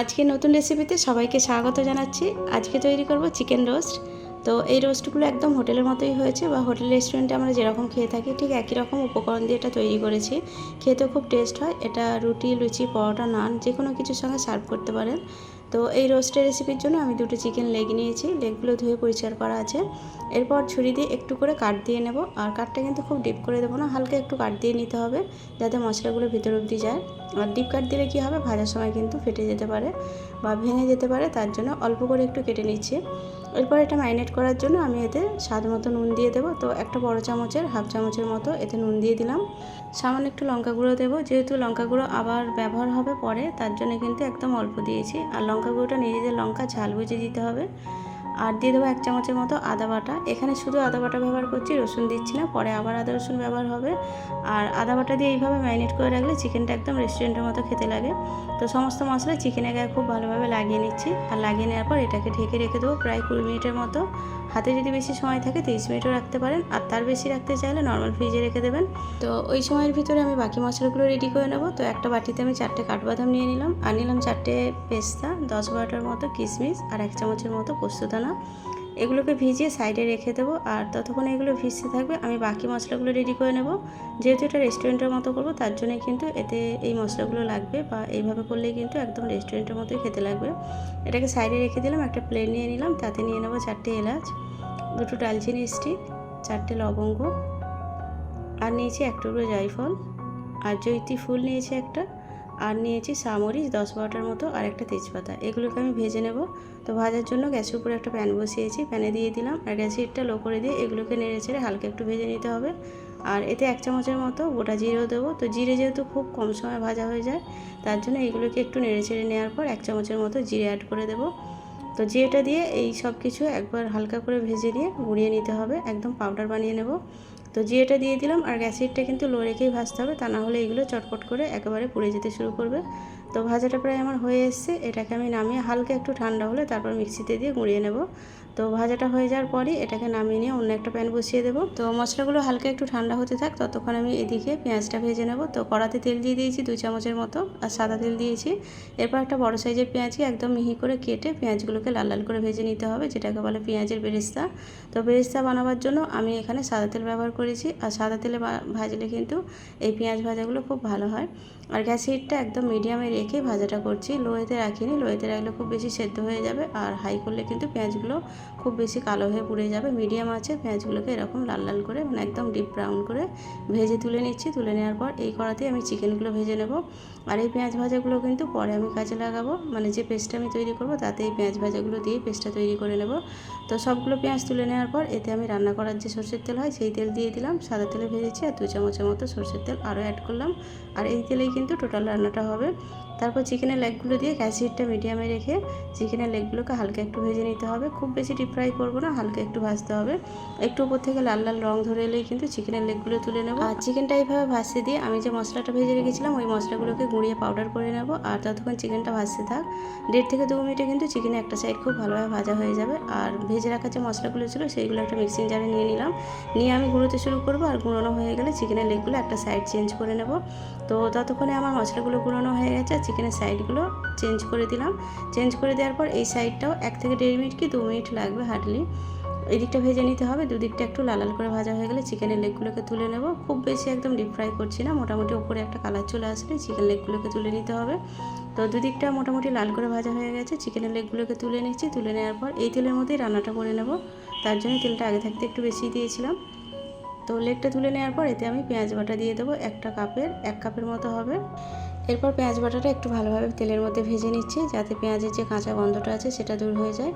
আজকে নতুন রেসিপিতে সবাইকে স্বাগত জানাচ্ছি। আজকে তৈরি করব চিকেন রোস্ট তো এই রোস্টগুলো একদম হোটেলের মতোই হয়েছে বা হোটেল রেস্টুরেন্টে আমরা যেরকম খেয়ে থাকি, ঠিক একই রকম উপকরণ দিয়ে এটা তৈরি করেছি। খেতে খুব টেস্ট হয়। এটা রুটি, লুচি, পরোটা, নান যে কোনো কিছুর সঙ্গে সার্ভ করতে পারেন। তো এই রোস্টের রেসিপির জন্য আমি দুটো চিকেন লেগ নিয়েছি। লেগগুলো ধুয়ে পরিষ্কার করা আছে। এরপর ছুরি দিয়ে একটু করে কাট দিয়ে নেব। আর কাটটা কিন্তু খুব ডিপ করে দেবো না, হালকা একটু কাট দিয়ে নিতে হবে, যাতে মশলাগুলো ভিতর অবধি যায়। আর ডিপ কাট দিলে কী হবে? ভাজার সময় কিন্তু ফেটে যেতে পারে বা ভেঙে যেতে পারে, তার জন্য অল্প করে একটু কেটে নিচ্ছি। এরপর এটা ম্যারিনেট করার জন্য আমি এতে স্বাদ মতো নুন দিয়ে দেবো। তো একটা বড় চামচের, হাফ চামচের মতো এতে নুন দিয়ে দিলাম। সামান্য একটু লঙ্কা গুঁড়ো দেবো। যেহেতু লঙ্কা গুঁড়ো আবার ব্যবহার হবে পরে, তার জন্য কিন্তু একদম অল্প দিয়েছি। আর লঙ্কা গুঁড়োটা নিজেদের লঙ্কা ঝাল বুঝে দিতে হবে। আর দিয়ে দেবো এক চামচের মতো আদা বাটা। এখানে শুধু আদা বাটা ব্যবহার করছি, রসুন দিচ্ছি না, পরে আবার আদা, রসুন ব্যবহার হবে। আর আদা বাটা দিয়ে এইভাবে ম্যারিনেট করে রাখলে চিকেনটা একদম রেস্টুরেন্টের মতো খেতে লাগে। তো সমস্ত মশলা চিকেনে গায়ে খুব ভালোভাবে লাগিয়ে নিচ্ছি। আর লাগিয়ে নেওয়ার পর এটাকে ঢেকে রেখে দেবো প্রায় কুড়ি মিনিটের মতো। হাতে যদি বেশি সময় থাকে তিরিশ মিনিটও রাখতে পারেন। আর তার বেশি রাখতে চাইলে নর্মাল ফ্রিজে রেখে দেবেন। তো ওই সময়ের ভিতরে আমি বাকি মশলাগুলো রেডি করে নেব। তো একটা বাটিতে আমি চারটে কাঠবাদাম নিয়ে নিলাম। আর নিলাম চারটে পেস্তা, দশ বারোটার মতো কিশমিশ আর এক চামচের মতো পোস্তদানা এগুলোকে ভিজিয়ে সাইডে রেখে দেবো। আর ততক্ষণ এগুলো ভিজতে থাকবে, আমি বাকি মশলাগুলো রেডি করে নেব। যেহেতু এটা রেস্টুরেন্টের মতো করব, তার জন্য কিন্তু এতে এই মশলাগুলো লাগবে বা এইভাবে করলেই কিন্তু একদম রেস্টুরেন্টের মতোই খেতে লাগবে। এটাকে সাইডে রেখে দিলাম, একটা প্লেট নিয়ে নিলাম, তাতে নিয়ে নেব চারটে এলাচ, দুটো ডালচিনি স্টিক চারটে লবঙ্গ, আর নিয়েছি এক টুকরো জায়ফল। আর জৈতি ফুল নিয়েছি একটা। আর নিয়েছি সামরিচ দশ বারোটার মতো আর একটা তেজপাতা। এগুলোকে আমি ভেজে নেব। তো ভাজার জন্য গ্যাসের উপরে একটা প্যান বসিয়েছি, প্যানে দিয়ে দিলাম। আর গ্যাসের হিটটা লো করে দিয়ে এগুলোকে নেড়ে ছেড়ে হালকা একটু ভেজে নিতে হবে। আর এতে এক চামচের মতো গোটা জিরেও দেবো। তো জিরে যেহেতু খুব কম সময় ভাজা হয়ে যায়, তার জন্য এগুলোকে একটু নেড়ে ছেড়ে নেওয়ার পর এক চামচের মতো জিরে অ্যাড করে দেবো। তো জিরেটা দিয়ে এই সব কিছু একবার হালকা করে ভেজে নিয়ে গুঁড়িয়ে নিতে হবে। একদম পাউডার বানিয়ে নেব। তো জিরেটা দিয়ে দিলাম আর গ্যাসিডটা কিন্তু লো রেখেই ভাজতে হবে, তা না হলে এগুলো চটপট করে একেবারে পুড়ে যেতে শুরু করবে। তো ভাজাটা প্রায় আমার হয়ে এসছে, এটাকে আমি নামিয়ে হালকা একটু ঠান্ডা হলে তারপর মিক্সিতে দিয়ে গুঁড়িয়ে নেব। তো ভাজাটা হয়ে যাওয়ার পরই এটাকে নামিয়ে নিয়ে অন্য একটা প্যান বসিয়ে দেবো। তো মশলাগুলো হালকা একটু ঠান্ডা হতে থাক, ততক্ষণ আমি এদিকে পেঁয়াজটা ভেজে নেব। তো কড়াতে তেল দিয়ে দিয়েছি দুই চামচের মতো আর সাদা তেল দিয়েছি। এরপর একটা বড় সাইজের পেঁয়াজকে একদম মিহি করে কেটে পেঁয়াজগুলোকে লাল লাল করে ভেজে নিতে হবে, যেটাকে বলে পেঁয়াজের বেরেস্তা। তো বেরেস্তা বানাবার জন্য আমি এখানে সাদা তেল ব্যবহার করেছি আর সাদা তেলে ভাজলে কিন্তু এই পেঁয়াজ ভাজাগুলো খুব ভালো হয়। আর গ্যাস হিটটা একদম মিডিয়ামে রেখে ভাজাটা করছি, লোয়েতে রাখিনি। লোয়েতে রাখলে খুব বেশি সেদ্ধ হয়ে যাবে আর হাই করলে কিন্তু পেঁয়াজগুলো খুব বেশি কালো হয়ে পুড়ে যাবে মিডিয়াম আছে, পেঁয়াজগুলোকে এরকম লাল লাল করে মানে একদম ডিপ ব্রাউন করে ভেজে তুলে নিচ্ছি। তুলে নেওয়ার পর এই কড়াতে আমি চিকেনগুলো ভেজে নেব। আর এই পেঁয়াজ ভাজাগুলো কিন্তু পরে আমি কাজে লাগাবো মানে যে পেস্টটা আমি তৈরি করব তাতে এই পেঁয়াজ ভাজাগুলো দিয়ে পেস্টটা তৈরি করে নেব। তো সবগুলো পেঁয়াজ তুলে নেওয়ার পর এতে আমি রান্না করার যে সর্ষের তেল হয় সেই তেল দিয়ে দিলাম, সাদা তেলে ভেজেছি আর দু চামচের মতো সর্ষের তেল আরও অ্যাড করলাম। আর এই তেলেই কিন্তু টোটাল রান্নাটা হবে। তারপর চিকেনের লেগগুলো দিয়ে গ্যাস হিটটা মিডিয়ামে রেখে চিকেনের লেগগুলোকে হালকা একটু ভেজে নিতে হবে। খুব বেশি ডিপ ফ্রাই করব না, হালকা একটু ভাজতে হবে। একটু উপর থেকে লাল লাল রং ধরে এলেই কিন্তু চিকেনের লেগগুলো তুলে নেব। আর চিকেনটা এইভাবে ভাজতে দিয়ে আমি যে মশলাটা ভেজে রেখেছিলাম, ওই মশলাগুলোকে গুঁড়িয়ে পাউডার করে নেব। আর ততক্ষণ চিকেনটা ভাজতে থাক। দেড় থেকে দু মিনিটে কিন্তু চিকেনের একটা সাইড খুব ভালোভাবে ভাজা হয়ে যাবে। আর ভেজে রাখা যে মশলাগুলো ছিল, সেইগুলো একটা মিক্সিং জারে নিয়ে নিলাম। নিয়ে আমি গুঁড়োতে শুরু করব আর গুঁড়োনো হয়ে গেলে চিকেনের লেগগুলো একটা সাইড চেঞ্জ করে নেব। তো ততক্ষণে আমার মশলাগুলো গুঁড়োনো হয়ে গেছে চিকেনের সাইডগুলো চেঞ্জ করে দিলাম। চেঞ্জ করে দেওয়ার পর এই সাইডটাও এক থেকে দেড় মিনিট কি দু মিনিট লাগবে হার্ডলি। এই দিকটা ভেজে নিতে হবে, দুদিকটা একটু লাল লাল করে ভাজা হয়ে গেলে চিকেনের লেগগুলোকে তুলে নেব। খুব বেশি একদম ডিপ ফ্রাই করছি না, মোটামুটি উপরে একটা কালার চলে আসলে চিকেন লেগগুলোকে তুলে নিতে হবে। তো দুদিকটা মোটামুটি লাল করে ভাজা হয়ে গেছে, চিকেনের লেগগুলোকে তুলে নিচ্ছি, তুলে নেওয়ার পর এই তেলের মধ্যেই রান্নাটা করে নেব। তার জন্য তেলটা আগে থাকতে একটু বেশি দিয়েছিলাম। তো লেগটা তুলে নেওয়ার পর এতে আমি পেঁয়াজ বাটা দিয়ে দেবো একটা কাপের, এক কাপের মতো হবে। এরপর পেঁয়াজ বাটাটা একটু ভালোভাবে তেলের মধ্যে ভেজে নিচ্ছি, যাতে পেঁয়াজের যে কাঁচা গন্ধটা আছে সেটা দূর হয়ে যায়।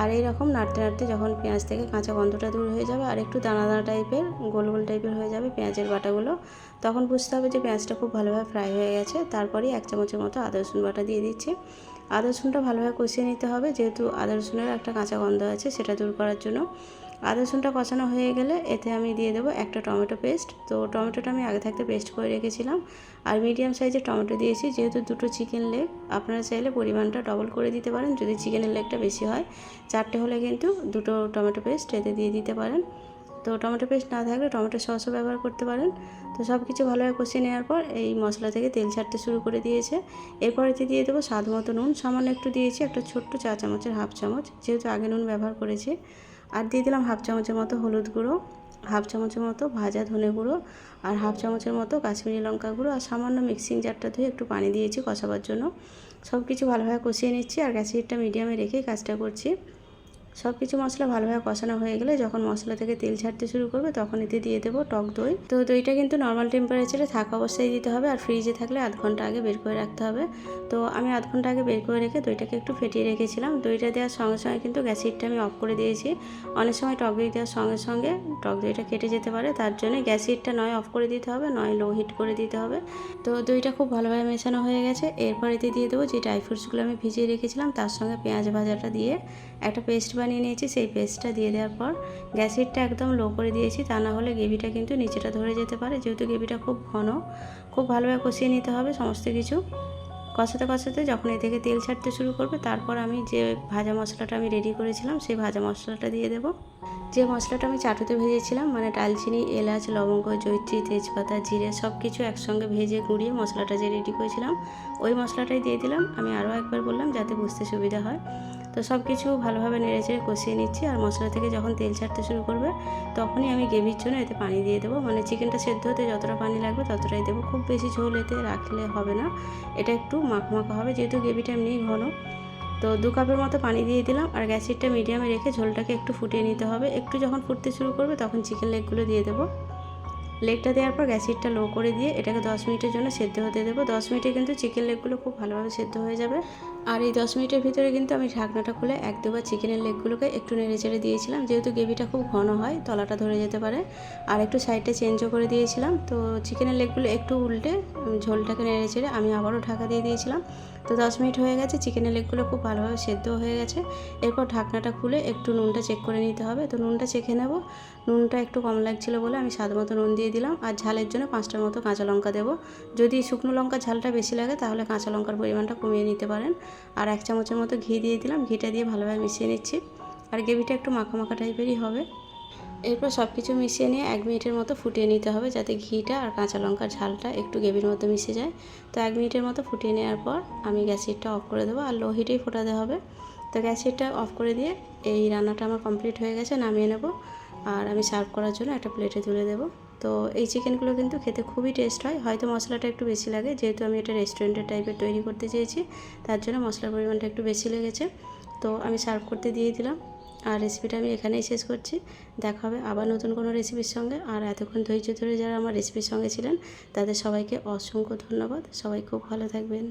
আর এই রকম নাড়তে নাড়তে যখন পেঁয়াজ থেকে কাঁচা গন্ধটা দূর হয়ে যাবে আর একটু দানা দানা টাইপের, গোল গোল টাইপের হয়ে যাবে পেঁয়াজের বাটাগুলো, তখন বুঝতে হবে যে পেঁয়াজটা খুব ভালোভাবে ফ্রাই হয়ে গেছে। তারপরেই এক চামচের মতো আদা, রসুন বাটা দিয়ে দিচ্ছি। আদা, রসুনটা ভালোভাবে কষিয়ে নিতে হবে, যেহেতু আদা, রসুনের একটা কাঁচা গন্ধ আছে সেটা দূর করার জন্য। আদা রসুনটা কষানো হয়ে গেলে এতে আমি দিয়ে দেবো একটা টমেটো পেস্ট। তো টমেটোটা আমি আগে থাকতে পেস্ট করে রেখেছিলাম। আর মিডিয়াম সাইজের টমেটো দিয়েছি, যেহেতু দুটো চিকেন লেগ, আপনারা চাইলে পরিমাণটা ডবল করে দিতে পারেন, যদি চিকেনের লেগটা বেশি হয়। চারটে হলে কিন্তু দুটো টমেটো পেস্ট এতে দিয়ে দিতে পারেন। তো টমেটো পেস্ট না থাকলে টমেটো সসও ব্যবহার করতে পারেন। তো সব কিছু ভালোভাবে কষিয়ে নেওয়ার পর এই মশলা থেকে তেল ছাড়তে শুরু করে দিয়েছে। এরপর এতে দিয়ে দেবো স্বাদ মতো নুন। সামান্য একটু দিয়েছি, একটা ছোট্ট চা চামচের হাফ চামচ, যেহেতু আগে নুন ব্যবহার করেছি। আর দিয়ে দিলাম হাফ চামচের মতো হলুদ গুঁড়ো, হাফ চামচের মতো ভাজা ধনে গুঁড়ো আর হাফ চামচের মতো কাশ্মীরি লঙ্কা গুঁড়ো আর সামান্য মিক্সিং জারটা ধুয়ে একটু পানি দিয়েছি কষাবার জন্য। সব কিছু ভালোভাবে কষিয়ে নিচ্ছি আর গ্যাসের হিটটা মিডিয়ামে রেখেই কাজটা করছি। সব কিছু মশলা ভালোভাবে কষানো হয়ে গেলে যখন মশলা থেকে তেল ছাড়তে শুরু করবে তখন এতে দিয়ে দেবো টক দই। তো দইটা কিন্তু নর্মাল টেম্পারেচারে থাকা অবস্থায় দিতে হবে আর ফ্রিজে থাকলে আধ ঘণ্টা আগে বের করে রাখতে হবে। তো আমি আধ ঘণ্টা আগে বের করে রেখে দইটাকে একটু ফেটিয়ে রেখেছিলাম। দইটা দেওয়ার সঙ্গে সঙ্গে কিন্তু গ্যাস হিটটা আমি অফ করে দিয়েছি। অনেক সময় টক দই দেওয়ার সঙ্গে সঙ্গে টক দইটা কেটে যেতে পারে, তার জন্য গ্যাস হিটটা নয় অফ করে দিতে হবে, নয় লো হিট করে দিতে হবে। তো দইটা খুব ভালোভাবে মেশানো হয়ে গেছে। এরপর এতে দিয়ে দেবো যে ড্রাই ফ্রুটসগুলো আমি ভিজিয়ে রেখেছিলাম, তার সঙ্গে পেঁয়াজ ভাজাটা দিয়ে একটা পেস্ট বানিয়ে নিয়েছি, সেই পেস্টটা দিয়ে দেওয়ার পর গ্যাস হিটটা একদম লো করে দিয়েছি। তা না হলে গ্রেভিটা কিন্তু নিচেটা ধরে যেতে পারে। যেহেতু গ্রেভিটা খুব ঘন, খুব ভালোভাবে কষিয়ে নিতে হবে সমস্ত কিছু। কষাতে কষাতে যখন এ থেকে তেল ছাড়তে শুরু করবে, তারপর আমি যে ভাজা মশলাটা আমি রেডি করেছিলাম, সেই ভাজা মশলাটা দিয়ে দেবো। যে মশলাটা আমি চাটুতে ভেজেছিলাম মানে ডালচিনি এলাচ, লবঙ্গ জৈত্রী তেজপাতা, জিরে সব কিছু একসঙ্গে ভেজে গুঁড়িয়ে মশলাটা যে রেডি করেছিলাম, ওই মশলাটাই দিয়ে দিলাম। আমি আরও একবার বললাম যাতে বুঝতে সুবিধা হয়। তো সব কিছু ভালোভাবে নেড়েচেড়ে কষিয়ে নিচ্ছি আর মশলা থেকে যখন তেল ছাড়তে শুরু করবে, তখনই আমি গ্রেভির জন্য এতে পানি দিয়ে দেবো। মানে চিকেনটা সেদ্ধ হতে যতটা পানি লাগবে ততটাই দেবো। খুব বেশি ঝোল এতে রাখলে হবে না। এটা একটু মাখা মাখা হবে, যেহেতু গ্রেভিটা এমনিই ঘন। তো দু কাপের মতো পানি দিয়ে দিলাম আর গ্যাসিটটা মিডিয়ামে রেখে ঝোলটাকে একটু ফুটিয়ে নিতে হবে। একটু যখন ফুটতে শুরু করবে তখন চিকেন লেগগুলো দিয়ে দেবো। লেগটা দেওয়ার পর গ্যাস হিটটা লো করে দিয়ে এটাকে দশ মিনিটের জন্য সেদ্ধ হতে দেবো। দশ মিনিটে কিন্তু চিকেন লেগগুলো খুব ভালোভাবে সেদ্ধ হয়ে যাবে। আর এই দশ মিনিটের ভিতরে কিন্তু আমি ঢাকনাটা খুলে এক দুবার চিকেনের লেগগুলোকে একটু নেড়ে চেড়ে দিয়েছিলাম। যেহেতু গ্রেভিটা খুব ঘন হয়, তলাটা ধরে যেতে পারে। আর একটু সাইডটা চেঞ্জও করে দিয়েছিলাম। তো চিকেনের লেগগুলো একটু উল্টে ঝোলটাকে নেড়ে চেড়ে আমি আবারও ঢাকা দিয়ে দিয়েছিলাম। তো দশ মিনিট হয়ে গেছে, চিকেনের লেগগুলো খুব ভালোভাবে সেদ্ধ হয়ে গেছে। এরপর ঢাকনাটা খুলে একটু নুনটা চেক করে নিতে হবে। তো নুনটা চেখে নেব। নুনটা একটু কম লাগছিল বলে আমি স্বাদ মতো নুন দিয়ে দিলাম। আর ঝালের জন্য পাঁচটার মতো কাঁচা লঙ্কা দেবো। যদি শুকনো লঙ্কার ঝালটা বেশি লাগে, তাহলে কাঁচা লঙ্কার পরিমাণটা কমিয়ে নিতে পারেন। আর এক চামচের মতো ঘি দিয়ে দিলাম। ঘিটা দিয়ে ভালোভাবে মিশিয়ে নিচ্ছি। আর গ্রেভিটা একটু মাখা মাখা টাইপেরই হবে। এরপর সব কিছু মিশিয়ে নিয়ে এক মিনিটের মতো ফুটিয়ে নিতে হবে যাতে ঘিটা আর কাঁচা লঙ্কার ঝালটা একটু গ্রেভির মতো মিশে যায়। তো এক মিনিটের মতো ফুটিয়ে নেওয়ার পর আমি গ্যাস হিটটা অফ করে দেবো আর লো হিটেই ফোটাতে হবে। তো গ্যাস হিটটা অফ করে দিয়ে এই রান্নাটা আমার কমপ্লিট হয়ে গেছে, নামিয়ে নেব। আর আমি সার্ভ করার জন্য একটা প্লেটে তুলে দেবো। তো এই চিকেনগুলো কিন্তু খেতে খুবই টেস্ট হয়। হয়তো মশলাটা একটু বেশি লাগে, যেহেতু আমি এটা রেস্টুরেন্টের টাইপের তৈরি করতে চেয়েছি, তার জন্য মশলার পরিমাণটা একটু বেশি লেগেছে। তো আমি সার্ভ করতে দিয়ে দিলাম আর রেসিপিটা আমি এখানেই শেষ করছি। দেখা হবে আবার নতুন কোনো রেসিপির সঙ্গে। আর এতক্ষণ ধৈর্য ধরে যারা আমার রেসিপির সঙ্গে ছিলেন, তাদের সবাইকে অসংখ্য ধন্যবাদ। সবাই খুব ভালো থাকবেন।